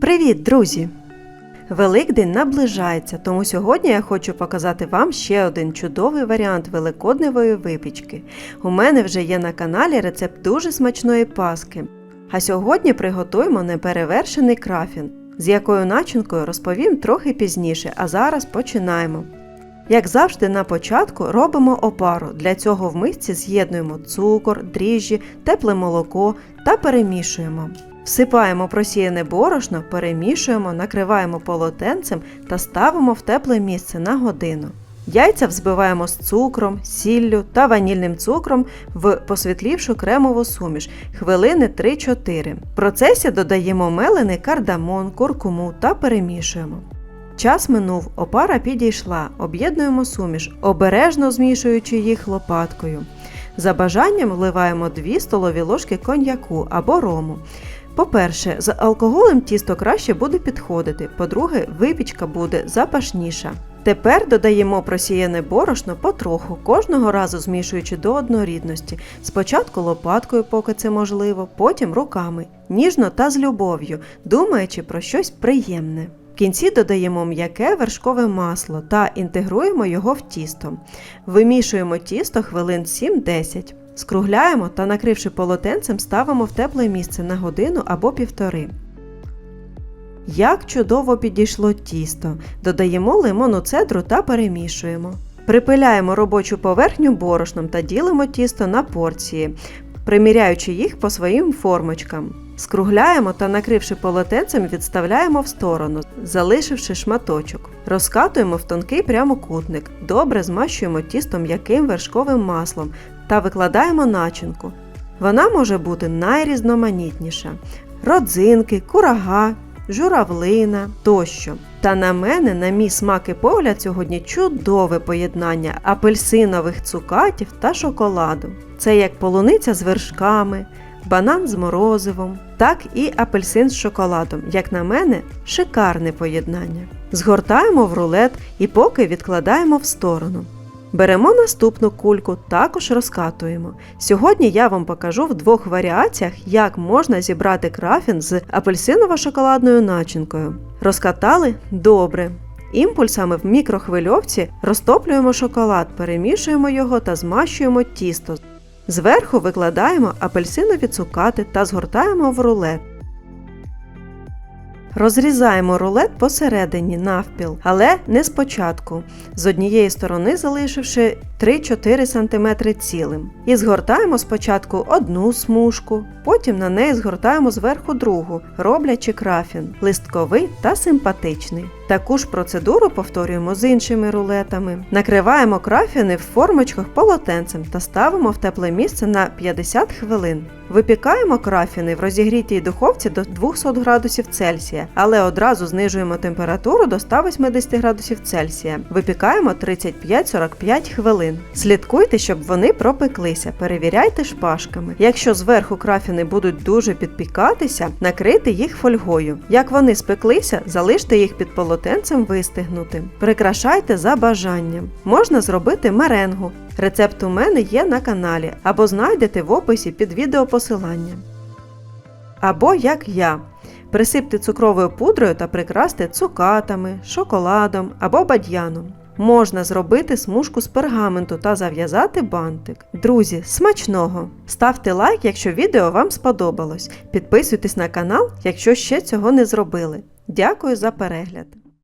Привіт, друзі! Великдень наближається, тому сьогодні я хочу показати вам ще один чудовий варіант великодневої випічки. У мене вже є на каналі рецепт дуже смачної паски. А сьогодні приготуємо неперевершений крафін, з якою начинкою розповім трохи пізніше, а зараз починаємо. Як завжди, на початку робимо опару. Для цього в мисці з'єднуємо цукор, дріжджі, тепле молоко та перемішуємо. Всипаємо просіяне борошно, перемішуємо, накриваємо полотенцем та ставимо в тепле місце на годину. Яйця взбиваємо з цукром, сіллю та ванільним цукром в посвітлівшу кремову суміш хвилини 3-4. В процесі додаємо мелений кардамон, куркуму та перемішуємо. Час минув, опара підійшла, об'єднуємо суміш, обережно змішуючи їх лопаткою. За бажанням вливаємо 2 столові ложки коньяку або рому. По-перше, з алкоголем тісто краще буде підходити, по-друге, випічка буде запашніша. Тепер додаємо просіяне борошно потроху, кожного разу змішуючи до однорідності. Спочатку лопаткою, поки це можливо, потім руками, ніжно та з любов'ю, думаючи про щось приємне. В кінці додаємо м'яке вершкове масло та інтегруємо його в тісто. Вимішуємо тісто хвилин 7-10. Скругляємо та, накривши полотенцем, ставимо в тепле місце на годину або півтори. Як чудово підійшло тісто. Додаємо лимонну цедру та перемішуємо. Припиляємо робочу поверхню борошном та ділимо тісто на порції, приміряючи їх по своїм формочкам. Скругляємо та, накривши полотенцем, відставляємо в сторону, залишивши шматочок. Розкатуємо в тонкий прямокутник, добре змащуємо тісто м'яким вершковим маслом та викладаємо начинку. Вона може бути найрізноманітніша: родзинки, курага, журавлина тощо. Та на мене, на мій смак і погляд, сьогодні чудове поєднання апельсинових цукатів та шоколаду. Це як полуниця з вершками, банан з морозивом, так і апельсин з шоколадом. Як на мене, шикарне поєднання. Згортаємо в рулет і поки відкладаємо в сторону. Беремо наступну кульку, також розкатуємо. Сьогодні я вам покажу в двох варіаціях, як можна зібрати крафін з апельсиново-шоколадною начинкою. Розкатали добре. Імпульсами в мікрохвильовці розтоплюємо шоколад, перемішуємо його та змащуємо тісто. Зверху викладаємо апельсинові цукати та згортаємо в рулет. Розрізаємо рулет посередині навпіл, але не спочатку, з однієї сторони залишивши 3-4 см цілим. І згортаємо спочатку одну смужку, потім на неї згортаємо зверху другу, роблячи крафін, листковий та симпатичний. Таку ж процедуру повторюємо з іншими рулетами. Накриваємо крафіни в формочках полотенцем та ставимо в тепле місце на 50 хвилин. Випікаємо крафіни в розігрітій духовці до 200 градусів Цельсія, але одразу знижуємо температуру до 180 градусів Цельсія. Випікаємо 35-45 хвилин. Слідкуйте, щоб вони пропеклися, перевіряйте шпажками. Якщо зверху крафіни будуть дуже підпікатися, накрийте їх фольгою. Як вони спеклися, залиште їх під полотенцем вистигнутим. Прикрашайте за бажанням. Можна зробити меренгу. Рецепт у мене є на каналі або знайдете в описі під відео посилання. Або як я. Присипте цукровою пудрою та прикрасьте цукатами, шоколадом або бадьяном. Можна зробити смужку з пергаменту та зав'язати бантик. Друзі, смачного! Ставте лайк, якщо відео вам сподобалось. Підписуйтесь на канал, якщо ще цього не зробили. Дякую за перегляд!